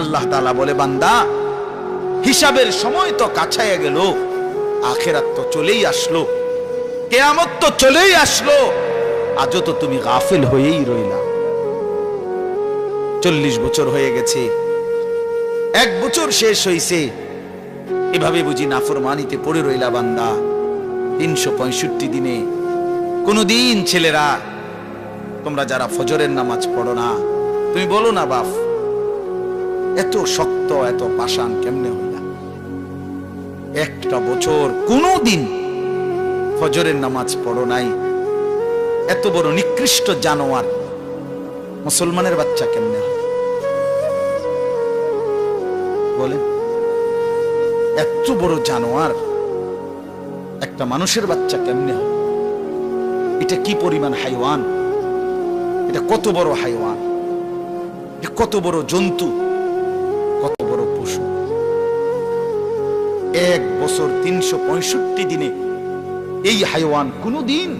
আল্লাহ তালা বলে, বান্দা, হিসাবের সময় তো কাছাইয়া গেল, আখেরাত তো চলেই আসলো, কেয়ামত তো চলেই আসলো, আজও তো তুমি গাফিল হয়েই রইলা। চল্লিশ বছর হয়ে গেছে, এক বছর শেষ হইছে, এভাবে বুঝি নাফরমানিতে পড়ে রইলা বান্দা, তিনশো পঁয়ষট্টি দিনে। কোনদিন ছেলেরা, তোমরা যারা ফজরের নামাজ পড়ো না, তুমি বলো না, বাপ এত শক্ত, এত পাষাণ কেমনে হইলা? একটা বছর কোনদিন ফজরের নামাজ পড়ো নাই। এত বড় নিকৃষ্ট জানোয়ার মুসলমানের বাচ্চা কেমনে হয়? বলে এত বড় জানোয়ার একটা মানুষের বাচ্চা কেমনে হয়? এটা কি পরিমাণ হাইওয়ান? এটা কত বড় হাইওয়ান? কত বড় জন্তু? বছর তিনশো পঁয়ষট্টি দিনে এই হাইওয়ান কোনো দিন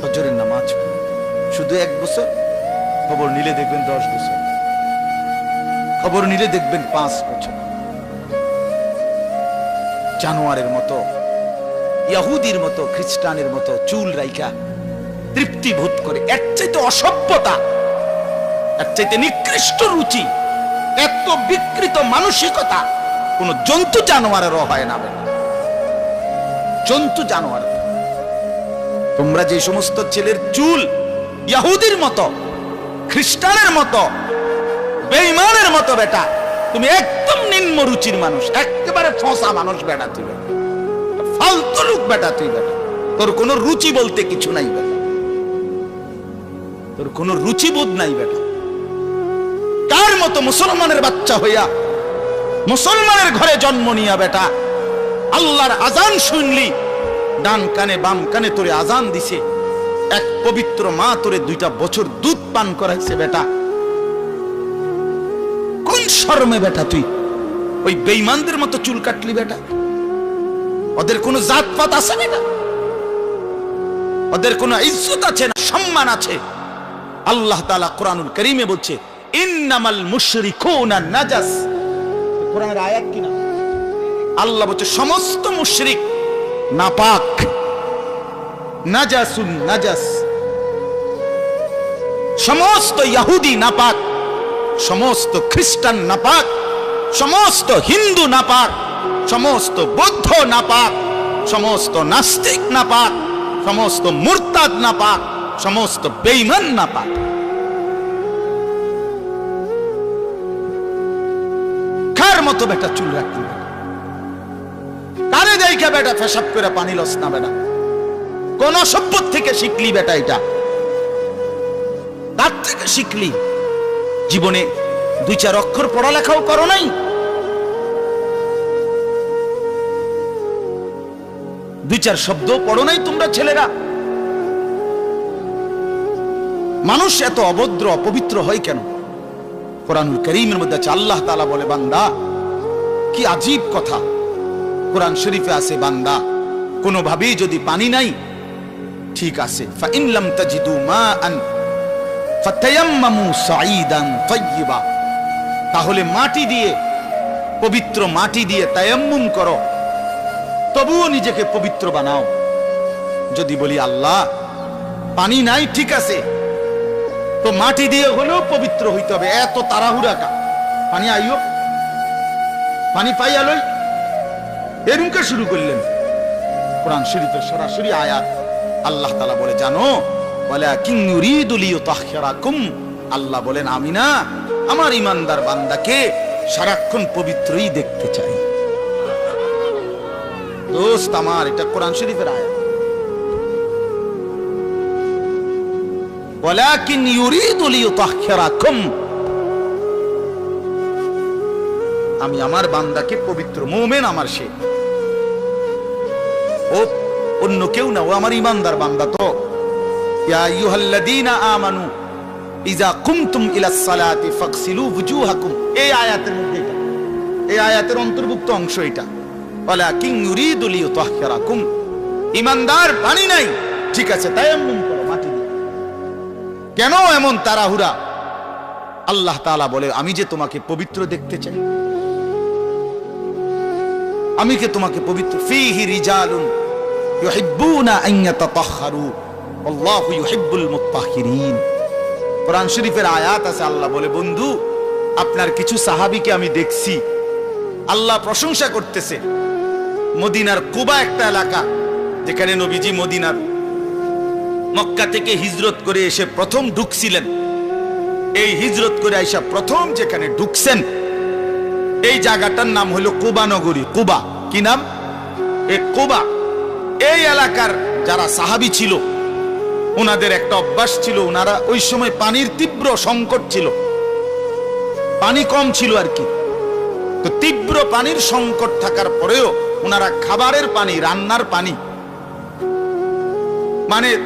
ফজরের নামাজ শুধু এক বছর? খবর নিলে দেখবেন দশ বছর। খবর নিলে দেখবেন পাঁচ বছর। জানোয়ারের মতো, ইয়াহুদির মতো, খ্রিস্টানের মতো চুল রাইকা তৃপ্তি ভূত করে, এর চাইতে অসভ্যতা, এর চাইতে নিকৃষ্ট রুচি, এত বিকৃত মানসিকতা কোন জন্তু জানোয়ারেরও হয় না জন্তু জানোয়ার। তোমরা যে সমস্ত ছেলের চুল ইয়াহুদির মতো, খ্রিস্টানের মতো, বেঈমানের মতো বেটা, তুমি একদম নিম্ন রুচির মানুষ, একেবারে ফসা মানুষ বেটা তুই ফালতু লোক বেটা তুই বেটা তোর কোনো রুচি বলতে কিছু নাই বেটা তোর কোনো রুচিবোধ নাই বেটা। কার মতো মুসলমানের বাচ্চা হইয়া মুসলমানের ঘরে জন্ম নিয়া বেটা। আল্লাহর আজান শুনলি, ডান কানে বাম কানে তোরে আজান দিছে। এক পবিত্র মা তোরে দুইটা বছর দুধ পান করাইছে বেটা। কোন শর্মে বেটা তুই? ওই বেইমানদের মতো চুল কাটলি বেটা। ওদের কোনো জাতপাত আছে বেটা? ওদের কোনো ইজ্জত আছে না সম্মান আছে? আল্লাহ তাআলা কোরআনুল করিমে বলছে, ইন্নামাল মুশরিকুনা নাজাস। কোরআনের আয়াত কিনা? আল্লাহ বলছে, সমস্ত মুশরিক নাপাক। নাজাসুন, নাজাস। সমস্ত ইহুদি নাপাক, সমস্ত খ্রিস্টান নাপাক, সমস্ত হিন্দু নাপাক, সমস্ত বৌদ্ধ নাপাক, সমস্ত নাস্তিক নাপাক, সমস্ত মুরতাদ নাপাক, সমস্ত বেঈমান নাপাক। কার মতো বেটা চুল বেটা? কারে দেখা বেটা ফেসাব করে পানি লস না বেটা। কোন সভ্য থেকে শিখলি বেটা এটা? কার থেকে শিখলি। জীবনে দুই চার অক্ষর পড়ালেখাও করো নাই। দুই চার শব্দ পড়ো নাই তোমরা ছেলেরা। মানুষ এত অভদ্র, অপবিত্র হয় কেন? কোরআনুল করিমের মধ্যে আছে, আল্লাহ তাআলা বলে, বান্দা কি আজীব কথা। কোরআন শরীফে আছে, বান্দা, কোনোভাবেই যদি পানি নাই, ঠিক আছে। ফাইন লাম তাজিদু মাআন, ফাতায়াম্মামু সাঈদান তাইয়্যিবা। তাহলে মাটি দিয়ে, পবিত্র মাটি দিয়ে তায়াম্মুম করো। তবুও নিজেকে পবিত্র বানাও। যদি বলি, আল্লাহ, পানি নাই, ঠিক আছে। তো মাটি দিয়ে হলেও পবিত্র হইতে হবে, এত তাড়াহুড়া কা পানি আইও পানি পাইয়া লই এরুমকে শুরু করলেন কোরআন শরীফের সরাসরি আয়াত আল্লাহ তালা বলে জানো বলে তাহরাকুম আল্লাহ বলেন আমি না আমার ইমানদার বান্দাকে সারাক্ষণ পবিত্রই দেখতে চাই দোস্ত আমার এটা কোরআন শরীফের আয়াত ولكن يريد ليطهركم আমি আমার বান্দাকে পবিত্র মোমেন আমার সে। ও, অন্য কেউ না, ও আমার ইমানদার বান্দা তো। ঠিক আছে কেন এমন তাড়াহুড়া? আল্লাহ তাআলা বলে, আমি যে তোমাকে পবিত্র দেখতে চাই। আমি কে তোমাকে পবিত্র ফিহি রিজালুন ইউহিব্বুনা আন ইয়াতাতাহহারু আল্লাহু ইউহিব্বুল মুত্তাহহিরিন কোরআন শরীফের আয়াত আছে, আল্লাহ বলে, বন্ধু, আপনার কিছু সাহাবীকে আমি দেখছি। আল্লাহ প্রশংসা করতেছে। মদিনার কুবা একটা এলাকা, যেখানে নবীজি মদিনার মক্কা থেকে হিজরত করে এসে প্রথম ঢুকছিলেন। এই হিজরত করে আইসা প্রথম যেখানে ঢুকছেন এই জায়গাটার নাম হলো কুবা নগরী, কুবা। কি নাম? এই কুবা। এই এলাকার যারা সাহাবি ছিল ওনাদের একটা অভ্যাস ছিল ওনারা ওই সময় পানির তীব্র সংকট ছিল। পানি কম ছিল আর কি। তো তীব্র পানির সংকট থাকার পরেও ওনারা খাবারের পানি, রান্নার পানি মানে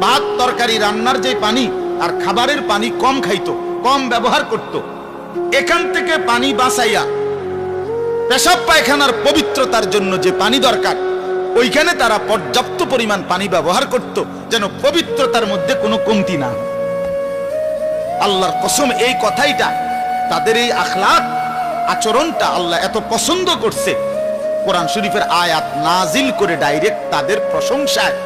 ভাত, তরকারি, রান্নার যে পানি আর খাবারের পানি কম খাইতো, কম ব্যবহার করত। এখান থেকে পানি বাঁচাইয়া পেশাব পায়খানার পবিত্রতার জন্য যে পানি দরকার, ওইখানে তারা পর্যাপ্ত পরিমাণ পানি ব্যবহার করত যেন পবিত্রতার মধ্যে কোনো কমতি না আল্লাহর কসম, এই কথাইটা তাদের এই আখলাক আচরণটা আল্লাহ এত পছন্দ করছে। কোরআন শরীফের আয়াত নাজিল করে ডাইরেক্ট তাদের প্রশংসায়।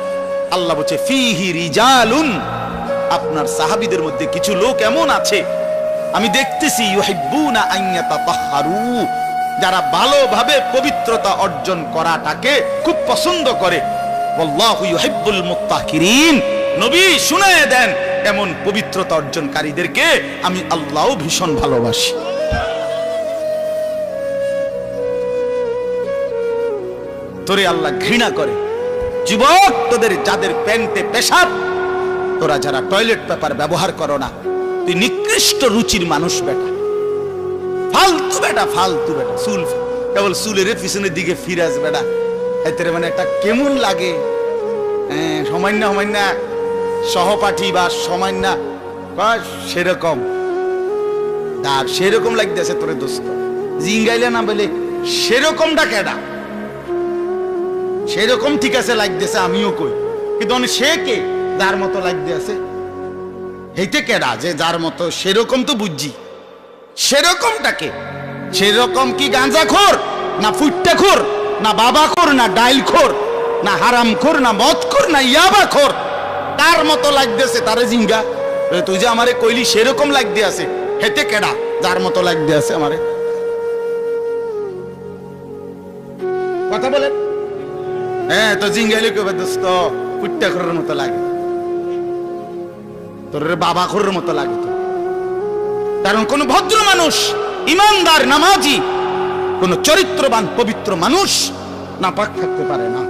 আল্লাহ বলছে, ফিহি রিজালুন, আপনার সাহাবিদের মধ্যে কিছু লোক এমন আছে আমি দেখতেছি যারা ভালোভাবে পবিত্রতা অর্জন করাটাকে খুব পছন্দ করে। আল্লাহু নবী শুনায়ে দেন, এমন পবিত্রতা অর্জনকারীদেরকে আমি আল্লাহও ভীষণ ভালোবাসি। তোরে আল্লাহ ঘৃণা করে। যুবক, তোদের যাদের প্যান্টে পেশাব, তোরা যারা টয়লেট পেপার ব্যবহার করো না তুই নিকৃষ্ট রুচির মানুষ বেটা। ফালতু বেটা ফালতু বেটা, চুল কেবল চুলের পিছনের দিকে ফিরাস বেটা। এতে মানে একটা কেমন লাগে সমান্য সমান্য সহপাঠী বা সমান্য সেরকম। তার সেরকম লাগতেছে তোরে দোস্ত। জিঙ্গাইলে না বলে সেরকমটা কেডা? সেরকম ঠিক আছে লাগতেছে, আমিও কই। কিন্তু সে কে? যার মতো লাগতে আছে হেইতে কেডা যে যার মতো সেরকম তো বুঝছি। সেরকমটাকে সেরকম কি গাঁজা খোর, না ফুটটা খোর, না বাবা খোর, না ডাইল খোর, না হারাম খোর, না মদ খোর, না ইয়াবা খোর? তার মতো লাগতেছে, তারে জিঙ্গা। তুই যে আমারে কইলি সেরকম লাগতে আছে হেতে কেডা যার মতো লাগতে আছে আমারে। কথা বলেন। হ্যাঁ তো জিঙ্গাইলে কবে দোস্ত, ফুটটা খোরের মতো লাগে। তোর বাবা খোরের মতো লাগে কারণ কোন ভদ্র মানুষ, ইমানদার, নামাজি, কোন চরিত্রবান, পবিত্র মানুষ না পাক থাকতে পারে না।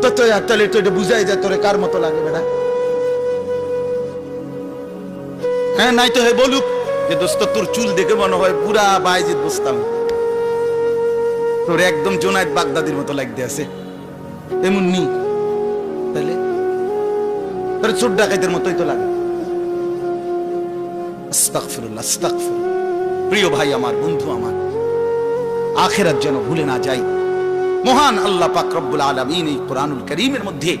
তো তাহলে তো এটা বুঝাই যায় তোরে কার মতো লাগে বেটা হ্যাঁ নাই তো হে বলুক যে দোস্ত, তোর চুল দেখে মনে হয় পুরা বাইজিৎ বসতাম তোর একদম জোনায়েদ বাগদাদির মতো লাগতে আছে। এমন নি তাহলে তোর চোর ডাকাইতের মতোই তো লাগে। প্রিয় ভাই আমার, বন্ধু আমার, আখেরাত যেন ভুলে না যাই। মহান আল্লাহ পাক রব্বুল আলামিন এই কোরআনুল করিমের মধ্যে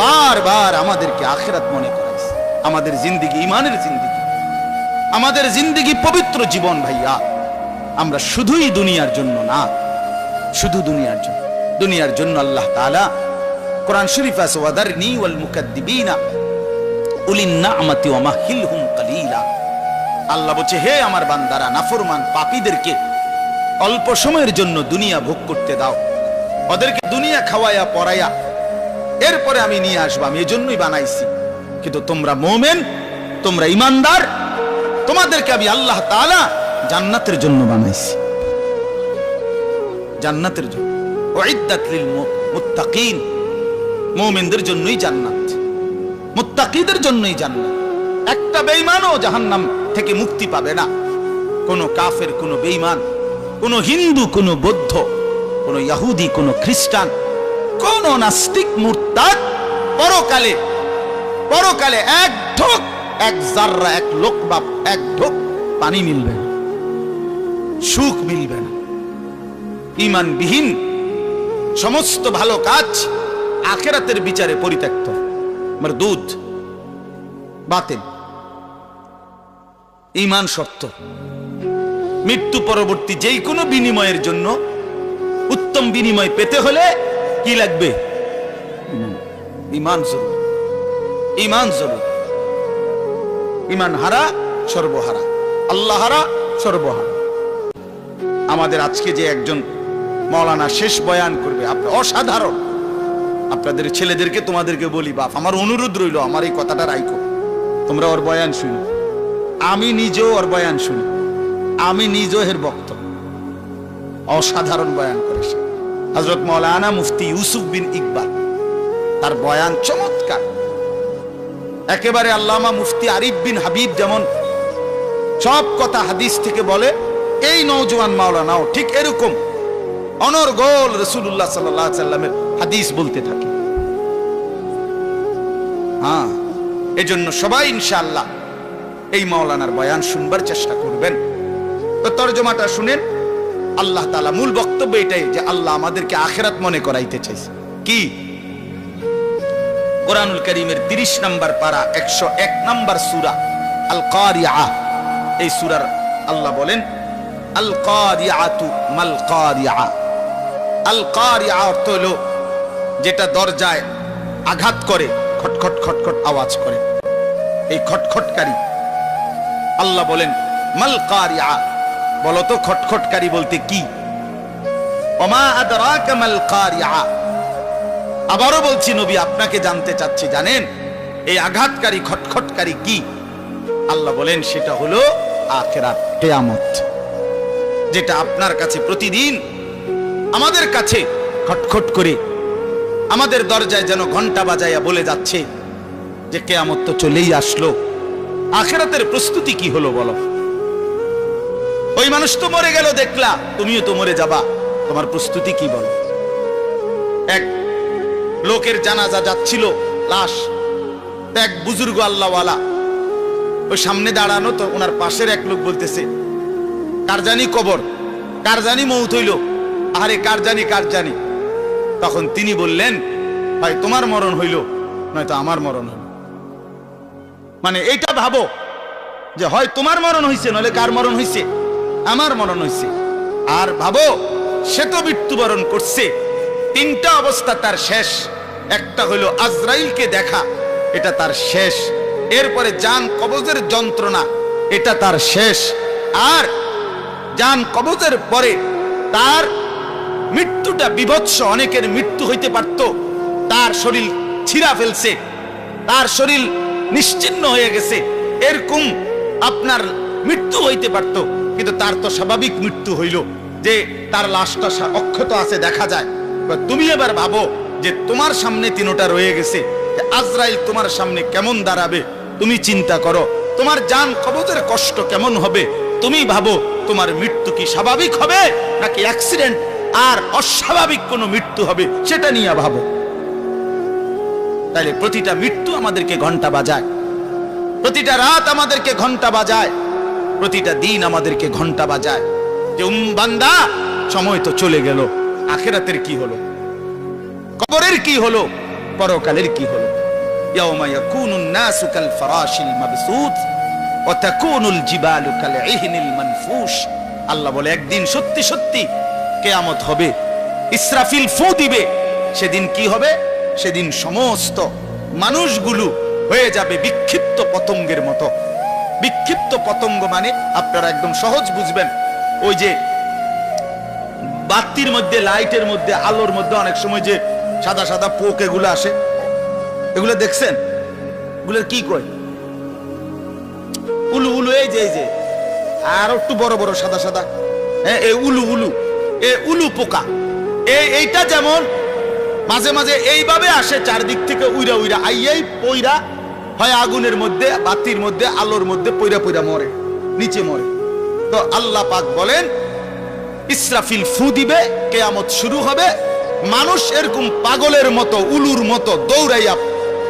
বারবার আমাদেরকে আখেরাত মনে করাইছে। আমাদের জিন্দিগি ইমানের জিন্দিগি। আমাদের জিন্দিগি পবিত্র জীবন ভাইয়া। আমরা শুধুই দুনিয়ার জন্য না, শুধু দুনিয়ার জন্য। দুনিয়ার জন্য আল্লাহ তাআলা কোরআন শরীফ আছে, ওয়াদারনি ওয়াল মুকাদ্দিবিনা উলিন নামাতি ওয়া মাহিলহুম কালিলা। আল্লাহ বলছে, হে আমার বান্দারা, নাফরমান পাপীদেরকে অল্প সময়ের জন্য দুনিয়া ভোগ করতে দাও। ওদেরকে দুনিয়া খাওয়াইয়া পড়াইয়া এরপরে আমি নিয়ে আসব, আমি এজন্যই বানাইছি। কিন্তু তোমরা মোমেন, তোমরা ইমানদার, তোমাদেরকে আমি আল্লাহ তাআলা জান্নাতের জন্য বানাইছি। জান্নাতের জন্য। উইদ্দাত লিল মুত্তাকিন মুমিনদের জন্যই জান্নাত, মুত্তাকিদের জন্যই জান্নাত। একটা বেঈমানও জাহান্নাম থেকে মুক্তি পাবে না। কোন কাফের, কোন বেঈমান, কোন হিন্দু, কোন বৌদ্ধ, কোন ইহুদি কোন খ্রিস্টান, কোন নাস্তিক মুরতাদ, পরকালে পরকালে এক ঢোক, এক জাররা, এক লোক বা এক ঢোক, পানি মিলবে না, সুখ মিলবে না। ইমানবিহীন সমস্ত ভালো কাজ আখেরাতের বিচারে পরিত্যক্ত। আমার দুধ বাতিল। ইমান শর্ত। মৃত্যু পরবর্তী যেই কোনো বিনিময়ের জন্য উত্তম বিনিময় পেতে হলে কি লাগবে? ইমান জরুর। ইমান জরুর। ইমান হারা, সর্বহারা। আল্লাহ হারা, সর্বহারা। আমাদের আজকে যে একজন মৌলানা শেষ বয়ান করবে, আপনি অসাধারণ। আপনাদের ছেলেদেরকে তোমাদেরকে বলি, বাপ, আমার অনুরোধ রইল, আমার এই কথাটা রাইখো। তোমরা ওর বয়ান শুনো। আমি নিজেও ওর বয়ান শুনি। আমি নিজেও এর বক্ত অসাধারণ বয়ান করেছে। হজরত মৌলানা মুফতি ইউসুফ বিন ইকবাল। তার বয়ান চমৎকার। একেবারে আল্লামা মুফতি আরিফ বিন হাবিব যেমন সব কথা হাদিস থেকে বলে, এই নৌজওয়ান মাওলানাও ঠিক এরকম। অনর্গল রসুল্লাহ সাল্লাহ সাল্লামের হাদিস বলতে থাকে। হ্যাঁ এজন্য সবাই ইনশাআল্লাহ এই মাওলানার বয়ান শুনবার চেষ্টা করবেন। তো তর্জমাটা শুনেন, আল্লাহ তাআলা মূল বক্তব্য এটাই যে আল্লাহ আমাদেরকে আখেরাত মনে করাইতে চাইছে। কি? কোরআনুল করিমের তিরিশ নম্বর পারা, একশো এক নম্বর সুরা আল কারিয়া এই সুরার আল্লাহ বলেন আল কারিয়াতু মাল কারিয়া আল কারিয়া অর্থ হলো যেটা দরজায় আঘাত করে, খটখট খটখট আওয়াজ করে। এই খটখটকারী। আল্লাহ বলেন, মাল কারিয়া বলতো খটখটকারী বলতে কি? ওমা আদরাকা আবারও বলছি, নবী, আপনাকে জানতে চাচ্ছি, জানেন? এই আঘাতকারী, খটখটকারী কি? আল্লাহ বলেন, সেটা হলো আখেরাত, কেয়ামত। যেটা আপনার কাছে প্রতিদিন, আমাদের কাছে খটখট করে আমাদের দরজায় যেন ঘণ্টা বাজাইয়া বলে যাচ্ছে যে কেয়ামত তো চলেই আসলো। আখেরাতের প্রস্তুতি কি হলো বলো? ওই মানুষ তো মরে গেল, দেখলা। তুমিও তো মরে যাবা। তোমার প্রস্তুতি কি বলো? এক, লোকের জানাজা যাচ্ছিল, লাশ। এক বুজুর্গ আল্লাহওয়ালা। ওই সামনে দাঁড়ানো তো ওনার পাশের এক লোক বলতেছে, কার জানি কবর? কার জানি মৌত হইল? আরে কার জানি কার জানি? তখন তিনি বললেন, ভাই, তোমার মরণ হইল, নয়তো আমার মরণ হইল। মানে এইটা ভাবো, যে হয় তোমার মরণ হইছে নলে কার মরণ হইছে? আমার মরণ হইছে। আর ভাবো, সে তো মৃত্যুবরণ করছে। তিনটা অবস্থা তার শেষ। একটা হলো আজরাইলকে দেখা, এটা তার শেষ। এরপরে জান কবজের যন্ত্রণা, এটা তার শেষ। আর জান কবজের পরে তার মৃত্যুটা বিভৎস, অনেকের মৃত্যু হইতে পারত। তার শরীর ছিঁড়া ফেলছে, তার শরীর নিশ্চিন্ন হয়ে গেছে। এরকম আপনার মৃত্যু হইতে পারত, কিন্তু তার তো স্বাভাবিক মৃত্যু হইল যে তার লাশটা অক্ষত আছে, দেখা যায়। তুমি এবার ভাবো যে তোমার সামনে তিনোটা রয়ে গেছে আজরাইল তোমার সামনে কেমন দাঁড়াবে? তুমি চিন্তা করো, তোমার জান কবজের কষ্ট কেমন হবে? তুমি ভাবো তোমার মৃত্যু কি স্বাভাবিক হবে, নাকি অ্যাক্সিডেন্ট আর অস্বাভাবিক কোনো মৃত্যু হবে, সেটা নিয়ে ভাবো। তাহলে প্রতিটা মৃত্যু আমাদেরকে ঘণ্টা বাজায়। প্রতিটা রাত আমাদেরকে ঘণ্টা বাজায়। প্রতিটা দিন আমাদেরকে ঘণ্টা বাজায়। যে উম্বান্দা সময় তো চলে গেল। আখেরাতের কি হলো? কবরের কি হলো? পরকালের কি হলো? আল্লাহ বলে, একদিন সত্যি সত্যি কেয়ামত হবে। ইসরাফিল ফু দিবে। সেদিন কি হবে? সেদিন সমস্ত মানুষগুলো হয়ে যাবে বিক্ষিপ্ত পতঙ্গের মতো। বিক্ষিপ্ত পতঙ্গ মানে আপনারা একদম সহজ বুঝবেন, ওই যে বাতির মধ্যে, লাইটের মধ্যে, আলোর মধ্যে অনেক সময় যে সাদা সাদা পোক এগুলো আসে। এগুলো দেখছেন? এগুলো কি কয় উলু উলু এই যে, আর একটু বড় বড় সাদা সাদা। হ্যাঁ এই উলু উলু। এ উলু পোকা। এই এইটা যেমন মাঝে মাঝে এইভাবে আসে, চারদিক থেকে উইরা উইরা, আইয়াই পইরা হয় আগুনের মধ্যে, বাতির মধ্যে, আলোর মধ্যে পইরা পইরা মরে, নিচে মরে। তো আল্লাহ পাক বলেন, ইসরাফিল ফু দিবে, কেয়ামত শুরু হবে। মানুষ এরকম পাগলের মতো, উলুর মতো দৌড়াইয়া,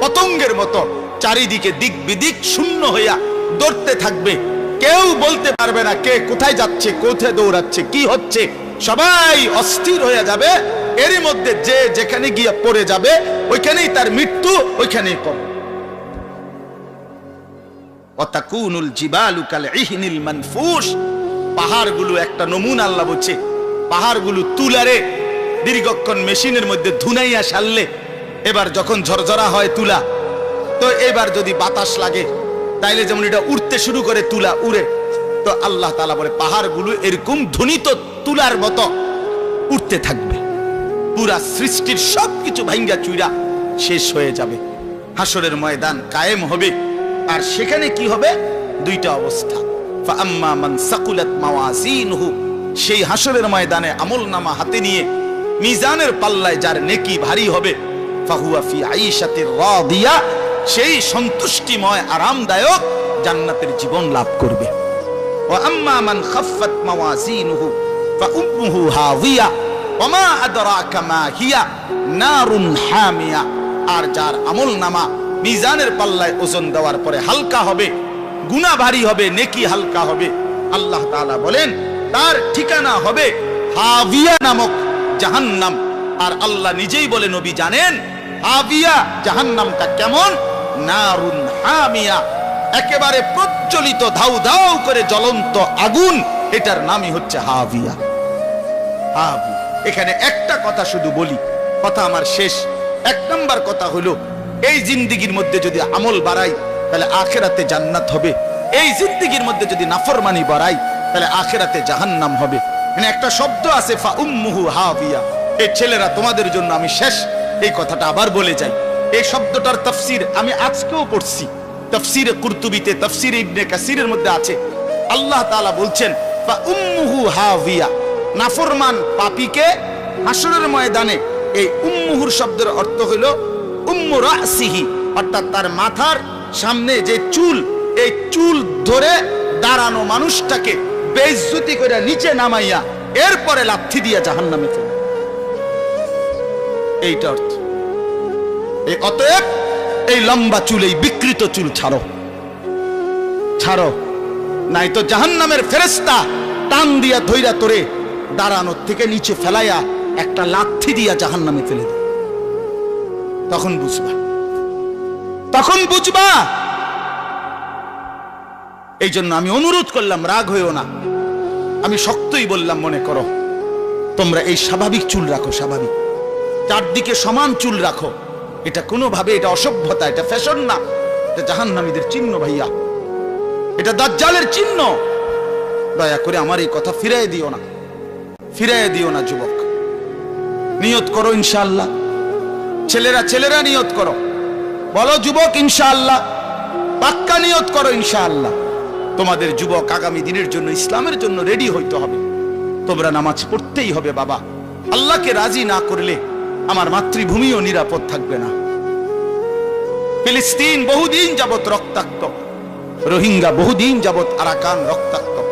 পতঙ্গের মতো চারিদিকে দিক বিদিক শূন্য হইয়া দৌড়তে থাকবে। কেউ বলতে পারবে না কে কোথায় যাচ্ছে, কোথায় দৌড়াচ্ছে, কি হচ্ছে। সবাই অস্থির হয়ে যাবে। এরই মধ্যে যে যেখানে গিয়ে পড়ে যাবে, ওইখানেই তার মৃত্যু, ওইখানেই কবে অতাকুনুল মানফুস পাহাড়গুলো একটা আল্লাহ বলছে, পাহাড়গুলো তুলারে, দীর্ঘক্ষণ মেশিনের মধ্যে ধুনাইয়া সারলে, এবার যখন ঝরঝরা হয় তুলা, তো এবার যদি বাতাস লাগে, তাইলে যেমন এটা উড়তে শুরু করে তুলা, উড়ে, তো আল্লাহ তাআলা বলে, পাহাড়গুলো এরকম ধ্বনিত তুলার মতো উঠতে থাকবে। পুরা সৃষ্টির সব কিছু ভাঙ্গা চুইরা শেষ হয়ে যাবে। হাসরের ময়দান কায়েম হবে। আর সেখানে কি হবে? দুইটা অবস্থা। সেই হাসরের ময়দানে আমল নামা হাতে নিয়ে মিজানের পাল্লায় যার নেকি ভারী হবে ফাহুয়াফি সেই সন্তুষ্টিময়, আরামদায়ক জান্নাতের জীবন লাভ করবে। ও আম্মা মান খাফাত মাওয়াজিনুহু। فأمه هاوية وما أدراك ما هي نار حامية আর যার আমল নামা মিজানের পাল্লায় ওজন দেওয়ার পরে হালকা হবে গুণা ভারী হবে নেকি হালকা হবে আল্লাহ তাআলা বলেন তার ঠিকানা হবে হাবিয়া নামক জাহান্নাম আর আল্লাহ নিজেই বলে নবী জানেন হাবিয়া জাহান্নামটা কেমন নারুন হামিয়া একেবারে প্রজ্বলিত ধাউ ধাউ করে জ্বলন্ত আগুন এটার নামই হচ্ছে হাভিয়া এখানে একটা কথা শুধু বলি, কথা আমার শেষ। এক নম্বর কথা হলো, এই জিন্দিগির মধ্যে যদি আমল বাড়াই, তাহলে আখেরাতে জান্নাত হবে। এই জিন্দিগির মধ্যে যদি নাফরমানি বাড়াই, তাহলে আখেরাতে জাহান্নাম হবে। মানে একটা শব্দ আছে ফা উম্মুহু হাভিয়া এই ছেলেরা, তোমাদের জন্য আমি শেষ। এই কথাটা আবার বলে যাই। এই শব্দটার তফসির আমি আজকেও পড়ছি। তফসিরে কুরতুবিতে, তফসিরে ইবনে কাসিরের মধ্যে আছে। আল্লাহ তাআলা বলছেন ফা উম্মুহু হাভিয়া নাফরমান পাপীকে হাসরের ময়দানে এই উম্মুহুর শব্দের অর্থ হইল উম্মু রাসিহি, অর্থাৎ তার মাথার সামনে যে চুল, এই চুল ধরে দাঁড়ানো মানুষটাকে বেইজ্জতি করে নিচে নামাইয়া এরপরে লাথি দিয়া জাহান্নামে ফেলে। এইটা অর্থ। এই অতএব এই লম্বা চুল, এই বিকৃত চুল ছাড়ো। ছাড়ো। নাই তো জাহান্নামের ফেরেস্তা টান দিয়া ধইরা তোরে দাঁড়ানোর থেকে নিচে ফেলাইয়া একটা লাথি দিয়া জাহান্নামে ফেলে দে তখন বুঝবা তখন বুঝবা। এই জন্য আমি অনুরোধ করলাম, রাগ হইও না। আমি শক্তই বললাম, মনে করো, তোমরা এই স্বাভাবিক চুল রাখো, স্বাভাবিক। চারদিকে সমান চুল রাখো। এটা কোনোভাবে, এটা অসভ্যতা, এটা ফ্যাশন না। এটা জাহান্নামীদের চিহ্ন, ভাইয়া। এটা দাজ্জালের চিহ্ন। দয়া করে আমার এই কথা ফিরাই দিও না। ফিরাই দিও না, যুবক। নিয়ত করো, ইনশাআল্লাহ। ছেলেরা ছেলেরা নিয়ত করো। বলো, যুবক, ইনশাআল্লাহ। পাক্কা নিয়ত করো, ইনশাআল্লাহ। তোমাদের যুবক আগামী দিনের জন্য ইসলামের জন্য রেডি হইতে হবে। তোমরা নামাজ পড়তেই হবে, বাবা। আল্লাহকে রাজি না করলে আমার মাতৃভূমিও নিরাপদ থাকবে না। ফিলিস্তিন বহুদিন যাবত রক্তাক্ত। রোহিঙ্গা বহুদিন যাবৎ আরাকান রক্তাক্ত।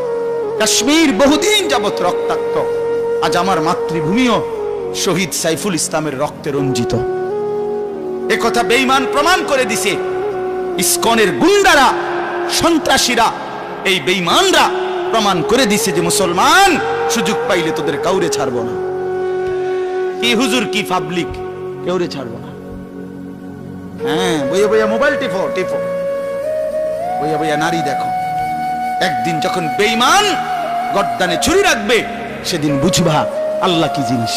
কাশ্মীর বহুদিন যাবৎ রক্তাক্ত। আজ আমার মাতৃভূমিও শহীদ সাইফুল ইসলামের রক্তে রঞ্জিত। কথা বেঈমান প্রমাণ করে দিছে, ইসকনের গুন্ডারা, সন্ত্রাসীরা, এই বেঈমানরা প্রমাণ করে দিছে যে মুসলমান সুযোগ পাইলে তোদের কাউরে ছাড়বো না। কি হুজুর, কি পাবলিক কেউরে ছাড়বো না। হ্যাঁ বইয়া বইয়া মোবাইল টিপো টিপো। বইয়া বইয়া নারী দেখো। একদিন যখন বেঈমান গর্দানে ছুরি রাখবে সেদিন বুঝবা আল্লাহ কি জিনিস।